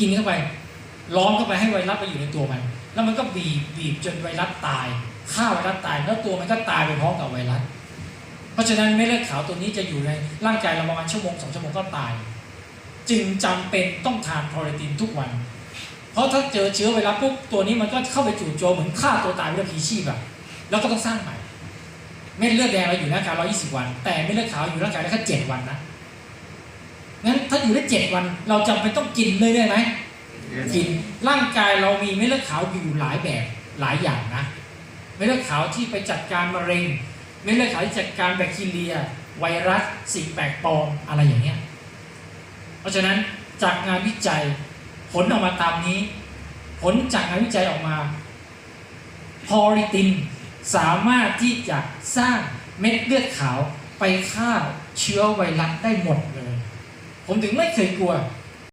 กินเข้าไปล้อมเข้าไปให้ไวรัสไปอยู่ในตัวมัน แล้วมันก็บีบบีบจนไวรัสตายฆ่าไวรัสตาย แล้วตัวมันก็ตายไปพร้อมกับไวรัสเพราะฉะนั้นเม็ดเลือดขาวตัวนี้จะอยู่ในร่างกายเราประมาณชั่วโมงสองชั่วโมงก็ตาย จึงจำเป็นต้องทานโปรตีนทุกวัน เพราะถ้าเจอเชื้อไวรัสปุ๊บตัวนี้มันก็เข้าไปจู่โจมเหมือนฆ่าตัวตายวิธีชีพอะแล้วก็ต้องสร้างใหม่ เม็ดเลือดแดงเราอยู่ร่างกาย120 วัน แต่เม็ดเลือดขาวอยู่ในร่างกายได้แค่7วันนะ อยู่ได้7วัน เราจำเป็นต้องกินเลยได้ไหมกินร่างกายเรามีเม็ดเลือดขาวอยู่หลายแบบหลายอย่างนะเม็ดเลือดขาวที่ไปจัดการมะเร็งเม็ดเลือดขาวที่จัดการแบคทีเรีย ไวรัสสิ่งแปลกปลอมอะไรอย่างเงี้ยเพราะฉะนั้นจากงานวิจัยผลออกมาตามนี้ ผลจากงานวิจัยออกมาพอริตินสามารถที่จะสร้างเม็ดเลือดขาวไปฆ่าเชื้อไวรัสได้หมดเลย ผมถึงไม่เคยกลัว